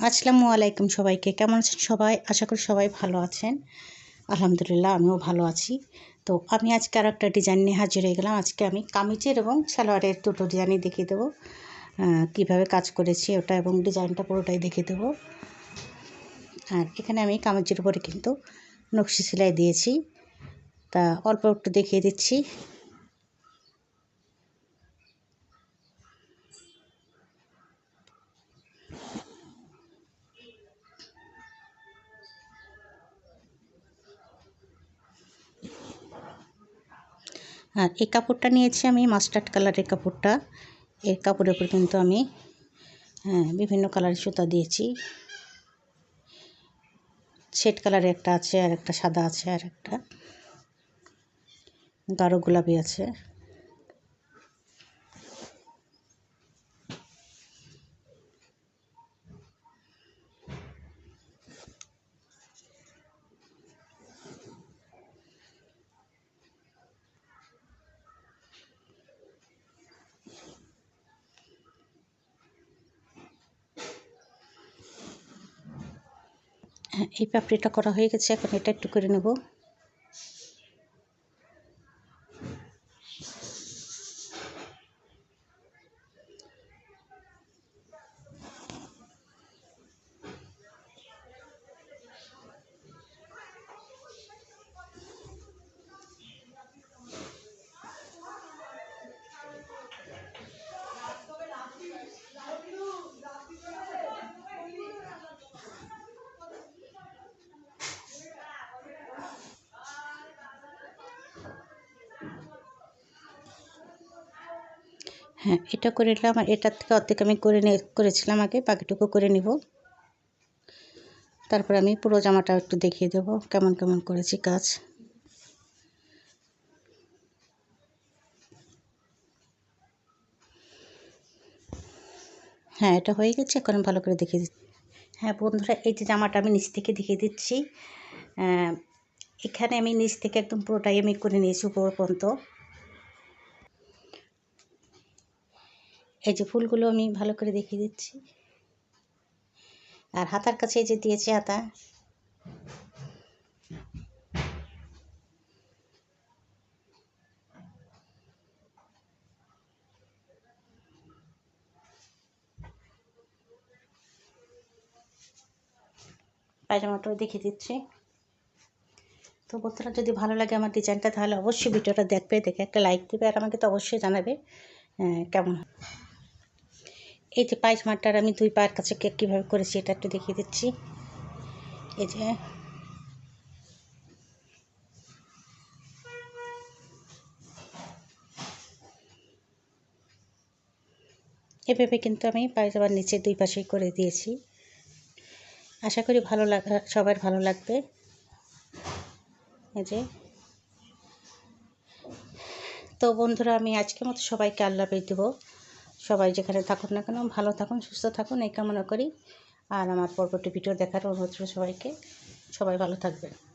আসসালামু আলাইকুম সবাইকে। কেমন আছেন সবাই? আশা করি সবাই ভালো আছেন। আলহামদুলিল্লাহ, আমিও ভালো আছি। তো আমি আজকে আর একটা ডিজাইন নিয়ে হাজির হয়ে গেলাম। আজকে আমি কামিজের এবং সালোয়ারের দুটো ডিজাইনই দেখিয়ে দেবো কীভাবে কাজ করেছি ওটা এবং ডিজাইনটা পুরোটাই দেখিয়ে দেবো। আর এখানে আমি কামিজের উপরে কিন্তু নকশি সেলাই দিয়েছি। তা অল্প একটু দেখিয়ে দিচ্ছি। আর এই কাপড়টা নিয়েছি আমি মাস্টার্ড কালারের কাপড়টা। এর কাপড়ের উপর কিন্তু আমি হ্যাঁ বিভিন্ন কালারের সুতা দিয়েছি। শেড কালারের একটা আছে, আর একটা সাদা আছে, আর একটা। গাঢ় গোলাপি আছে। এই পাপড়িটা করা হয়ে গেছে এখন এটা একটু করে নেব। হ্যাঁ এটা করে নিলাম। আর এটার থেকে অর্ধেক আমি করে করেছিলাম আগে, বাকিটুকু করে নিব। তারপর আমি পুরো জামাটা একটু দেখিয়ে দেবো, কেমন কেমন করেছি কাজ। হ্যাঁ এটা হয়ে গেছে, এখন ভালো করে দেখিয়ে দিচ্ছি। হ্যাঁ বন্ধুরা, এই যে জামাটা আমি নিচ থেকে দেখিয়ে দিচ্ছি এখানে আমি নিচ থেকে একদম পুরোটাই আমি করে নিয়েছি উপর পর্যন্ত। এই যে ফুলগুলো আমি ভালো করে দেখিয়ে দিচ্ছি। আর হাতার কাছে যে দিয়েছি হাতা। পায়জামাটাও দেখিয়ে দিচ্ছি। তো বন্ধুরা, যদি ভালো লাগে আমার ডিজাইনটা, তাহলে অবশ্যই ভিডিওটা দেখবে, দেখে একটা লাইক দেবে, আর আমাকে তো অবশ্যই জানাবে কেমন এই যে পায়জামাটার আমি দুই পায়ের কাছে কেক কীভাবে করেছি এটা একটু দেখিয়ে দিচ্ছি। এই যে। এভাবে কিন্তু আমি পায়জামার নিচে দুই পাশেই করে দিয়েছি। আশা করি ভালো লাগা সবার ভালো লাগবে। এই যে। তো বন্ধুরা, আমি আজকের মতো সবাইকে আল্লাহ পেয়ে দেবো। সবাই যেখানে থাকুন না কেন, ভালো থাকুন, সুস্থ থাকুন, এই কামনা করি। আর আমার পরবর্তী ভিডিও দেখার অনুরোধ সবাইকে। সবাই ভালো থাকবেন।